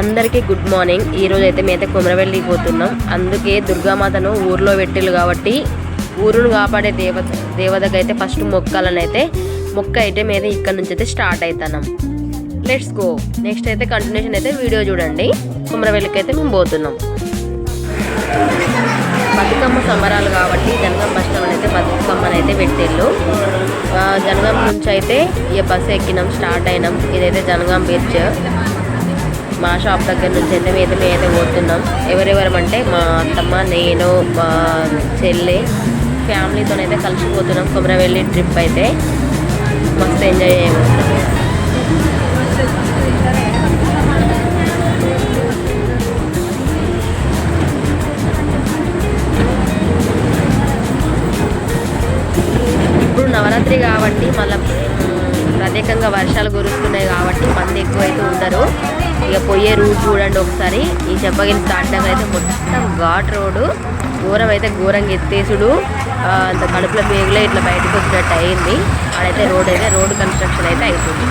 అందరికీ good morning. ఈ రోజు అయితే మేమైతే కుమరవెల్లి పోతున్నాం. అందుకే దుర్గామాతను ఊర్లో పెట్టిల్లు కాబట్టి ఊరును కాపాడే దేవత దేవతకు అయితే ఫస్ట్ మొక్కాలని అయితే మొక్క అయితే మీద ఇక్కడ నుంచి అయితే స్టార్ట్ అవుతున్నాం లెట్స్ గో నెక్స్ట్ అయితే కంటిన్యూషన్ అయితే వీడియో చూడండి. కుమరవెల్లికి అయితే మేము పోతున్నాం. బతుకమ్మ సంబరాలు కాబట్టి జనగం బస్ స్టాండ్ అయితే బతుకమ్మని అయితే పెట్టేళ్ళు జనగం నుంచి అయితే ఈ బస్సు ఎక్కినాం స్టార్ట్ అయినాం. ఇదైతే జనగాం బీచ్. మా షాప్ దగ్గర నుంచి అయితే మీద అయితే పోతున్నాం. ఎవరెవరం అంటే మా అత్తమ్మ నేను మా చెల్లి ఫ్యామిలీతోనైతే కలిసిపోతున్నాం. కొమరవెల్లి ట్రిప్ అయితే మస్తు ఎంజాయ్ చేయవచ్చు ఇప్పుడు నవరాత్రి కాబట్టి మళ్ళీ ప్రత్యేకంగా వర్షాలు కురుస్తున్నాయి కాబట్టి మంది ఎక్కువైతే ఉండరు. ఇక పోయే రూట్ చూడండి ఒకసారి. ఈ చెప్పగిన స్టార్ట్ అయితే మొత్తం ఘాట్ రోడ్డు ఘోరం అయితే ఘోరంగా ఎత్తేసుడు. అంత కడుపులో పేగులే ఇట్లా బయటకు వచ్చినట్టు అయింది. అడైతే రోడ్ అయితే రోడ్ కన్స్ట్రక్షన్ అయితే అవుతుంది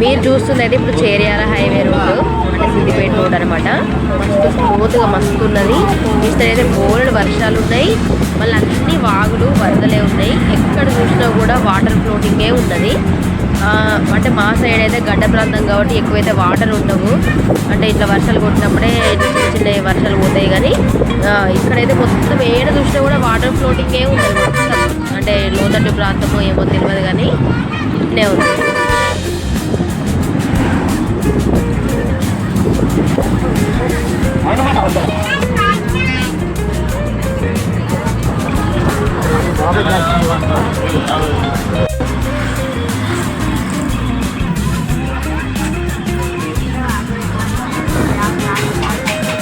మీరు చూస్తున్నది ఇప్పుడు Cheriyal highway road Siddipet road అనమాట మస్తు స్మూత్గా మస్తు ఉన్నది ఇష్టం అయితే బోల్డ్ వర్షాలు ఉన్నాయి. మళ్ళీ అన్ని వాగులు వరదలే ఉన్నాయి. ఎక్కడ చూసినా కూడా వాటర్ ఫ్లోటింగే ఉన్నది. అంటే మా సైడ్ అయితే గడ్డ ప్రాంతం కాబట్టి ఎక్కువైతే వాటర్ ఉండవు. అంటే ఇట్లా వర్షాలు కొట్టినప్పుడే చిన్న చిన్న వర్షాలు పోతాయి కానీ ఇక్కడైతే మొత్తం ఏడ చూసినా కూడా వాటర్ ఫ్లోటింగే ఉంది అంటే లోతట్టు ప్రాంతమో ఏమో తెలియదు కానీ ఇట్లే ఉంది.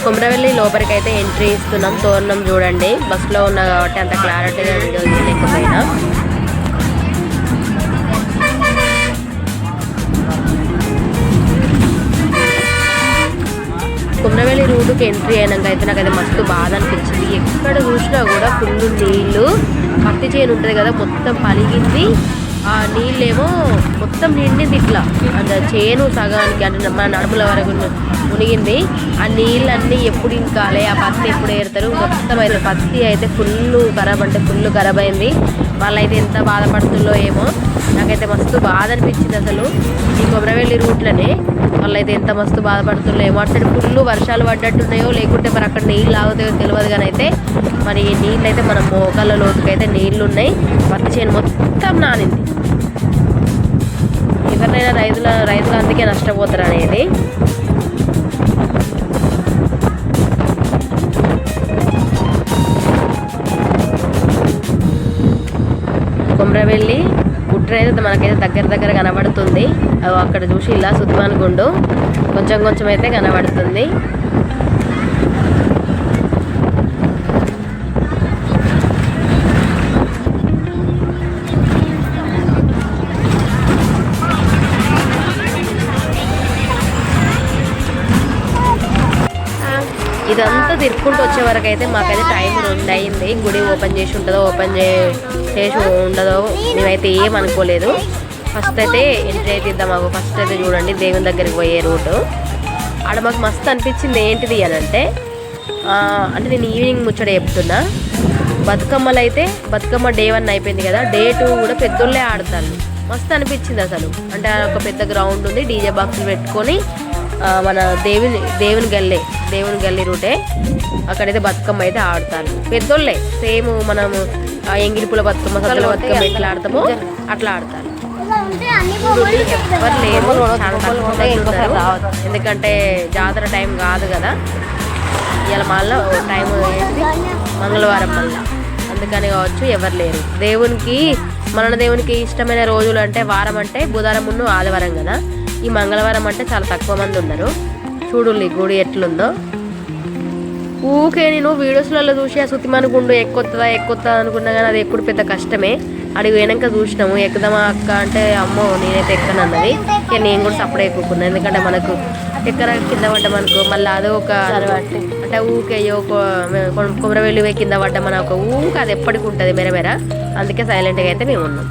కుమ్రవెల్లి లోపలికి అయితే ఎంట్రీ ఇస్తున్నాం. తోరణం చూడండి. బస్సులో ఉన్నా కాబట్టి అంత క్లారిటీగా వీడియో లేకపోయినా కుమ్రవెల్లి ఎంట్రీ అయినాక అయితే నాకు అది మస్తు బాధ అనిపించింది. ఎక్కడ చూసినా కూడా ఫుల్ నీళ్ళు. పత్తి చేను ఉంటుంది కదా మొత్తం పలిగింది. ఆ నీళ్ళేమో మొత్తం నిండింది ఇట్లా. అంటే చేను సగానికి అంటే మన నడుముల వరకు మునిగింది. ఆ నీళ్ళన్నీ ఎప్పుడు ఇంకాలే ఆ పత్తి ఎప్పుడు ఏరుతారు. మొత్తం అయితే పత్తి అయితే ఫుల్ ఖరాబ్ అంటే ఫుల్ ఖరాబ్ అయింది. వాళ్ళైతే ఎంత బాధపడుతుందో ఏమో. నాకైతే మస్తు బాధ అనిపించింది అసలు. ఈ కొమరవెల్లి రూట్లోనే. వాళ్ళైతే ఎంత మస్తు బాధపడుతున్నాయో ఏమో. అటు సైడ్ ఫుల్ వర్షాలు పడ్డట్టున్నాయో లేకుంటే మరి అక్కడ నీళ్ళు ఆగుతాయో తెలియదు కానీ అయితే మరి ఈ నీళ్ళు అయితే మన మోకాళ్ళ లోతుకైతే నీళ్ళు ఉన్నాయి పత్తి చేను మొత్తం నానింది. ఎవరినైనా రైతుల రైతులు అందుకే నష్టపోతారు అనేది. కొమరవెల్లి అయితే మనకైతే దగ్గర దగ్గర కనబడుతుంది. అక్కడ చూసి ఇలా సుద్మాన్ గుండు కొంచెం కొంచెం అయితే కనబడుతుంది. ఇదంతా తిరుక్కుంటూ వచ్చే వరకు అయితే మాకైతే టైం రెండు అయింది గుడి ఓపెన్ చేసి ఉంటుందో ఓపెన్ చే చేసి ఉండదో మేమైతే ఏం అనుకోలేదు. ఫస్ట్ అయితే ఎంట్రీ అయితే ఇద్దాం మాకు. ఫస్ట్ అయితే చూడండి దేవుని దగ్గరికి పోయే రూటు. ఆడ మాకు మస్తు అనిపించింది ఏంటిది అని అంటే అంటే నేను ఈవినింగ్ ముచ్చట చెప్తున్నా. బతుకమ్మలు అయితే బతుకమ్మ డే వన్ అయిపోయింది కదా డే టూ కూడా పెద్దోళ్ళే ఆడతాను మస్తు అనిపించింది అసలు. అంటే ఆడ ఒక పెద్ద గ్రౌండ్ ఉంది డీజే బాక్సులు పెట్టుకొని మన దేవుని దేవుని గల్లే. దేవుని గల్లి రూటే అక్కడైతే బతుకమ్మ అయితే ఆడతారు. పెద్దోళ్ళే సేమ్ మనము ఆ ఎంగిలిపుల బతుకమ్మ సద్దల బతుకమ్మ ఎట్లా ఆడతామో అట్లా ఆడతారు. లేరు. ఎందుకంటే జాతర టైం కాదు కదా. ఇవాళ మళ్ళీ టైం ఏంటి మంగళవారం మళ్ళీ. అందుకని కావచ్చు ఎవరు లేరు. దేవునికి మన దేవునికి ఇష్టమైన రోజులు అంటే వారం అంటే బుధవారం ఉన్ను ఆదివారం కదా. ఈ మంగళవారం అంటే చాలా తక్కువ మంది ఉన్నారు చూడు గుడి ఎట్లుందో ఊకే నేను వీడియోస్లలో చూసి ఆ సుతిమాని గుండు ఎక్కుతుందా ఎక్కుతుందా అనుకున్నా కానీ అది ఎక్కుడు పెద్ద కష్టమే అడిగి వెనక చూసినాము ఎక్కుదామా అక్క అంటే అమ్మో నేనైతే ఎక్కను అన్నది ఇక నేను కూడా సపడే ఎక్కుకున్నాను ఎందుకంటే మనకు ఎక్కడ కింద పడ్డామనుకో మళ్ళీ అదే ఒక అంటే ఊకే అయ్యో కొమరవెల్లి పోయి కింద పడ్డామని ఒక ఊక అది ఎప్పటికి ఉంటుంది మెర మెర అందుకే సైలెంట్గా అయితే మేము ఉన్నాం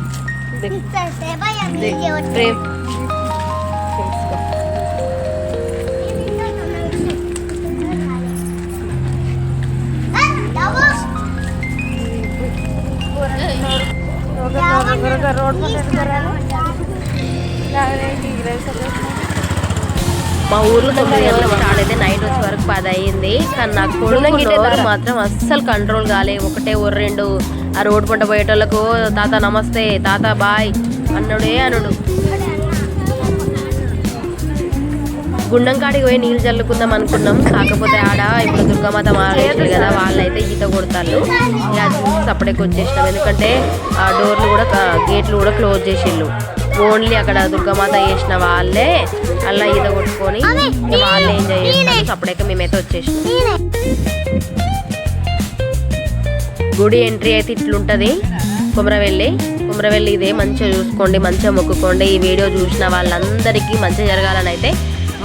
మా ఊర్లో తొమ్మిది గంటలకు స్టార్ట్ అయితే నైట్ వచ్చే వరకు పది అయ్యింది. కానీ నాకు కొడుకు మాత్రం అస్సలు కంట్రోల్ కాలే. ఒకటే రెండు. ఆ రోడ్డు పంట పోయేటోళ్ళకు తాత నమస్తే తాత బాయ్ అన్నాడే అనుడు. గుండం కాడికి పోయి నీళ్ళు చల్లుకుందాం అనుకున్నాం. కాకపోతే ఆడ ఇప్పుడు దుర్గామాత మారేసారు కదా వాళ్ళైతే ఈత కొడతారు ఇక చూసి అప్పటికి వచ్చేసినాం. ఎందుకంటే ఆ డోర్లు కూడా గేట్లు కూడా క్లోజ్ చేసిళ్ళు. ఓన్లీ అక్కడ దుర్గామాత చేసిన వాళ్ళే అలా ఈత కొట్టుకొని వాళ్ళే ఎంజాయ్ చేస్తాం అప్పటికే మేమైతే వచ్చేసినాం. గుడి ఎంట్రీ అయితే ఇట్లుంటుంది. కుమరవెల్లి. కుమరవెల్లి ఇదే మంచిగా చూసుకోండి మంచిగా మొక్కుకోండి. ఈ వీడియో చూసిన వాళ్ళందరికీ మంచిగా జరగాలని అయితే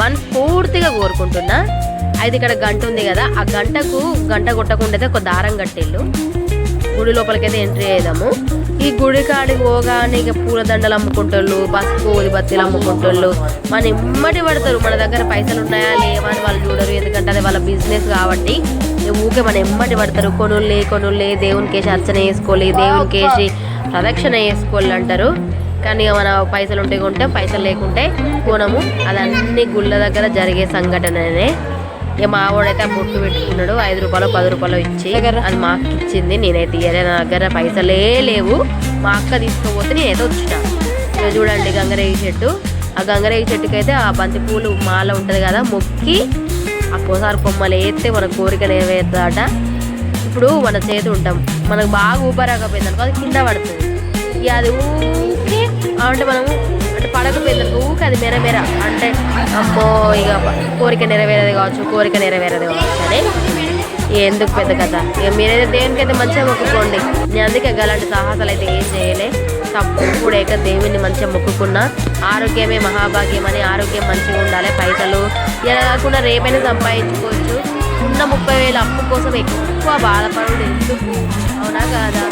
మనస్ఫూర్తిగా కోరుకుంటున్నా అయితే ఇక్కడ గంట ఉంది కదా ఆ గంటకు గంట కొట్టకుండా ఒక దారం కట్టేళ్ళు గుడి లోపలికైతే ఎంట్రీ చేద్దాము. ఈ గుడి కాడికి పోగానే ఇక పూలదండలు అమ్ముకుంటోళ్ళు పసుపు ఉదిబత్తీలు అమ్ముకుంటోళ్ళు మన ఇమ్మటి పడతారు. మన దగ్గర పైసలు ఉన్నాయా లేవా అని వాళ్ళు చూడరు. ఎందుకంటే అది వాళ్ళ బిజినెస్ కాబట్టి ఊకే మన ఎమ్మటి పడతారు. కొనుళ్ళే కొనుళ్ళే దేవునికి వేసి అర్చన వేసుకోవాలి దేవునికి వేసి ప్రదక్షిణ వేసుకోవాలి అంటారు. కానీ మన పైసలు ఉంటే కొంటే పైసలు లేకుంటే కొనము. అది అన్ని గుళ్ళ దగ్గర జరిగే సంఘటననే. ఇక మా వాడైతే ఆ బొట్టు పెట్టుకున్నాడు ఐదు రూపాయలు పది రూపాయలు ఇచ్చి అది మా అక్క ఇచ్చింది. నేనైతే ఇయ్యలే నా దగ్గర పైసలే లేవు. మా అక్క తీసుకోపోతే నేనైతే వచ్చిన. ఇక చూడండి గంగరేగి చెట్టు. ఆ గంగరేగి చెట్టుకి అయితే ఆ బంతి పూలు మాల ఉంటుంది కదా మొక్కి ఆ కోసారి కొమ్మలు వేస్తే మన కోరిక నెరవేరుతాట ఇప్పుడు మన చేతి ఉంటాం. మనకు బాగా ఊపరాకపోయింది అనుకో అది కింద పడుతుంది. ఇక అది అంటే మనము అంటే పడకపోయింది పిల్లలకు ఊరికి అది మెర మెర అంటే అమ్మో ఇక కోరిక నెరవేరేది కావచ్చు కోరిక నెరవేరేది కావచ్చు అని. ఎందుకు పెద్ద కథ? ఇక మీరైతే దేనికైతే మంచిగా మొక్కుకోండి. నేను అందుకే అలాంటి సాహసాలు అయితే ఏం చేయలే. తప్పుడు ఇక దేవుని మంచిగా మొక్కుకున్నా. ఆరోగ్యమే మహాభాగ్యం అని ఆరోగ్యం మంచిగా ఉండాలి పైసలు. ఇలా కాకుండా రేపైనా సంపాదించుకోవచ్చు. ఉన్న ముప్పై వేల అప్పు కోసం ఎక్కువ బాధపడడం ఎందుకు అవునా కాదా?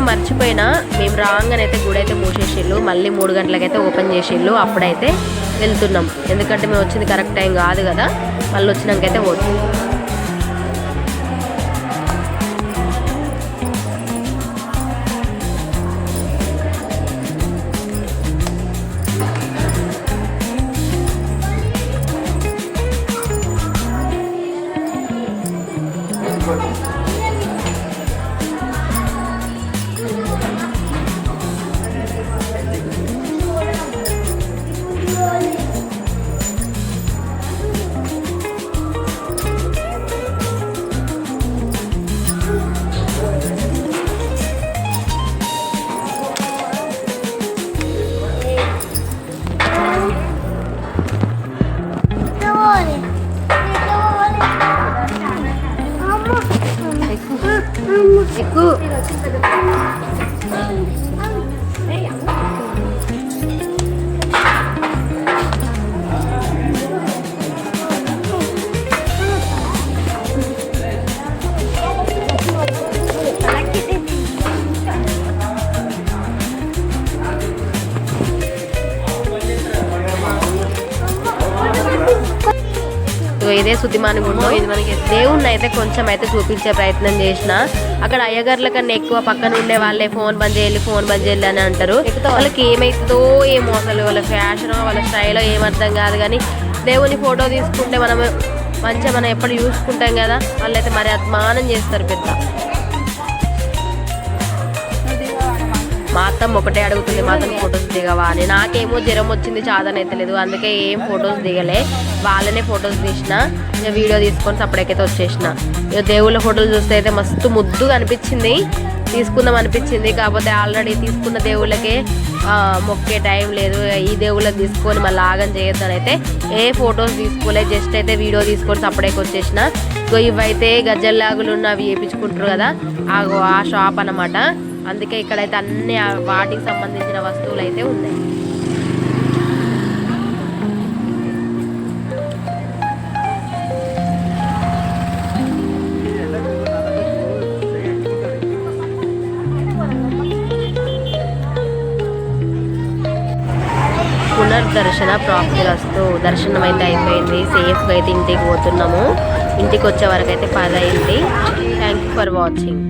ఇంకో మర్చిపోయినా మేము రాగానైతే గుడి అయితే మూసేసిళ్ళు మళ్ళీ మూడు గంటలకైతే ఓపెన్ చేసిళ్ళు అప్పుడైతే వెళ్తున్నాం. ఎందుకంటే మేము వచ్చింది కరెక్ట్ టైం కాదు కదా మళ్ళీ వచ్చినాకైతే పోతుంది ఎక్కువ ఇదే శుద్ధిమాని గుండం ఇది మనకి దేవుణ్ణి అయితే కొంచెం అయితే చూపించే ప్రయత్నం చేసిన అక్కడ అయ్యగారుల కన్నా ఎక్కువ పక్కన ఉండే వాళ్ళే ఫోన్ బంద్ చేయాలి ఫోన్ బంద్ చేయాలి అని అంటారు. వాళ్ళకి ఏమైతుందో ఏమో అసలు వాళ్ళ ఫ్యాషన్ వాళ్ళ స్టైల్ ఏమర్థం కాదు కానీ దేవుని ఫోటో తీసుకుంటే మనం మంచిగా మనం ఎప్పుడు చూసుకుంటాం కదా వాళ్ళైతే మరి అద్మానం చేస్తారు పెద్ద. అత్తమ్మ ఒకటే అడుగుతుంది మాత్రం ఫొటోస్ దిగవా అని. నాకేమో జ్వరం వచ్చింది చాదనైతలేదు అందుకే ఏం ఫొటోస్ దిగలే. వాళ్ళనే ఫొటోస్ తీసిన. ఇక వీడియో తీసుకొని అప్పటికైతే వచ్చేసిన. ఇక దేవుళ్ళ ఫోటోలు చూస్తే అయితే మస్తు ముద్దుగా అనిపించింది. తీసుకుందాం అనిపించింది. కాకపోతే ఆల్రెడీ తీసుకున్న దేవుళ్ళకే మొక్కే టైం లేదు. ఈ దేవుళ్ళకి తీసుకొని మళ్ళీ ఆగం చేయొద్దని అయితే ఏ ఫొటోస్ తీసుకోలే. జస్ట్ అయితే వీడియో తీసుకొని అప్పటికి వచ్చేసిన. ఇగో ఇవైతే గజ్జల్లాగులు ఉన్నవి వేయించుకుంటారు కదా. ఆ షాప్ అన్నమాట. అందుకే ఇక్కడైతే అన్ని వాటికి సంబంధించిన వస్తువులు అయితే ఉన్నాయి. పునర్దర్శన ప్రాప్తిరస్తు దర్శనం అయితే అయిపోయింది. సేఫ్గా అయితే ఇంటికి పోతున్నాము. ఇంటికి వచ్చే వరకు అయితే పది అయింది థ్యాంక్ యూ ఫర్ వాచింగ్